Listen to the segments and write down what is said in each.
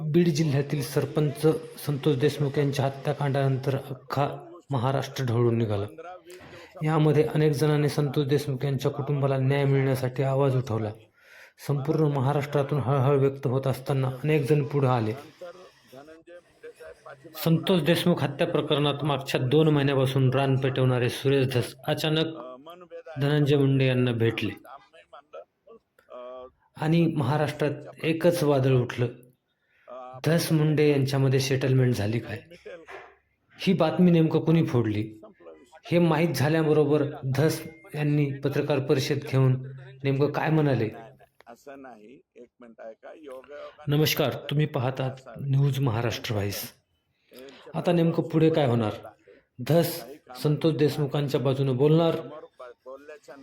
बीड जिल्ह्यातील सरपंच संतोष देशमुख यांच्या हत्याकांडानंतर अख्खा महाराष्ट्र ढवळून निघाला. यामध्ये अनेक जणांनी संतोष देशमुख यांच्या कुटुंबाला न्याय मिळण्यासाठी आवाज उठवला. संपूर्ण महाराष्ट्रातून हळहळ व्यक्त होत असताना अनेक जण पुढे आले. संतोष देशमुख हत्या प्रकरणात मागच्या दोन महिन्यापासून रान पेटवणारे सुरेश धस अचानक धनंजय मुंडे यांना भेटले. आणि महाराष्ट्रात एकच वादळ उठलं. धस मुंडे यांच्यामध्ये सेटलमेंट झाली काय? ही बातमी नेमकं कुणी फोडली? हे माहीत झाल्याबरोबर धस यांनी पत्रकार परिषद घेऊन नेमकं काय म्हणाले? असं नाही एक मिनिट का नमस्कार तुम्ही पाहतात न्यूज महाराष्ट्र व्हाईस. आता नेमकं पुढे काय होणार? धस संतोष देशमुखांच्या बाजूने बोलणार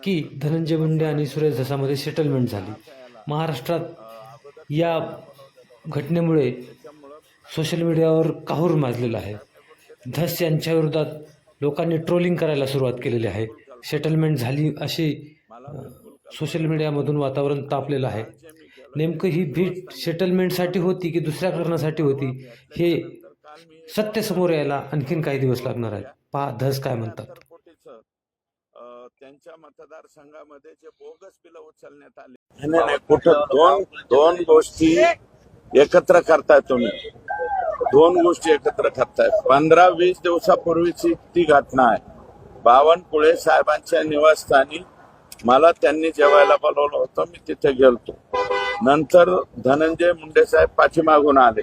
की धनंजय मुंडे आणि सुरेश धसामध्ये सेटलमेंट झाली? महाराष्ट्रात या घटनेमुळे सोशल मीडियावर काहूर माजलेला आहे. धस यांच्या विरोधात लोकांनी ट्रोलिंग करायला सुरुवात केलेली आहे. सेटलमेंट झाली अशी सोशल मीडियामधून वातावरण तापलेलं आहे. नेमकं ही भेट सेटलमेंटसाठी होती की दुसऱ्या कारणासाठी होती हे सत्य समोर यायला आणखीन काही दिवस लागणार आहे पहा धस काय म्हणतात? त्यांच्या मतदारसंघामध्ये जे बोगस बिलं उचलण्यात आले. नाही कुठं दोन दोन गोष्टी एकत्र करताय तुम्ही. दोन गोष्टी एकत्र करताय. पंधरा वीस दिवसापूर्वीची ती घटना आहे. बावनकुळे साहेबांच्या निवासस्थानी मला त्यांनी जेवायला बोलवलं होतं. मी तिथे गेलतो. नंतर धनंजय मुंडे साहेब पाठीमागून आले.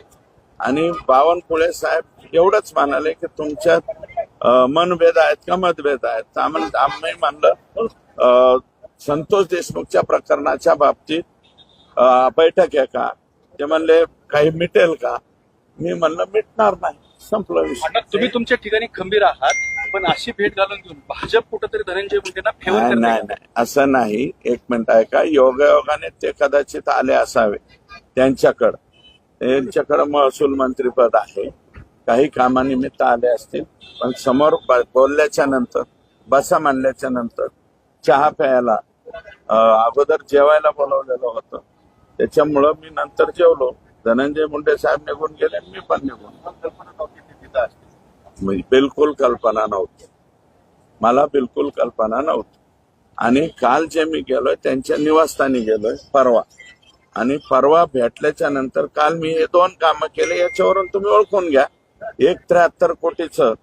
आणि बावनकुळे साहेब एवढंच म्हणाले की तुमच्यात अं, मनभेद आहेत का मतभेद आहेत? आम्ही म्हणलं अं, संतोष देशमुखच्या प्रकरणाच्या बाबतीत बैठक आहे का? ते म्हणले काही मिटेल का? मी म्हणलं मिटणार नाही. संपलं तुम्ही तुमच्या ठिकाणी खंबीर आहात पण अशी भेट घालून घेऊन भाजप कुठंतरी धनंजय मुंडेंना फेवर नाही नाही असं नाही. एक मिनिट आहे का योगायोगाने ते कदाचित आले असावे. त्यांच्याकडं. त्यांच्याकडं महसूल मंत्रीपद आहे. काही कामानिमित्त आले असतील पण समोर बोलल्याच्या नंतर बसा मांडल्याच्या नंतर चहा प्यायला अगोदर जेवायला बोलवलेलं होतं. त्याच्यामुळं मी नंतर जेवलो. धनंजय मुंडे साहेब निघून गेले मी पण निघून बिलकुल कल्पना नव्हती. मला बिलकुल कल्पना नव्हती. आणि काल जे मी गेलोय त्यांच्या निवासस्थानी गेलोय परवा. आणि परवा भेटल्याच्या नंतर काल मी हे दोन कामं केले याच्यावरून तुम्ही ओळखून घ्या. एक त्र्याहत्तर कोटीचं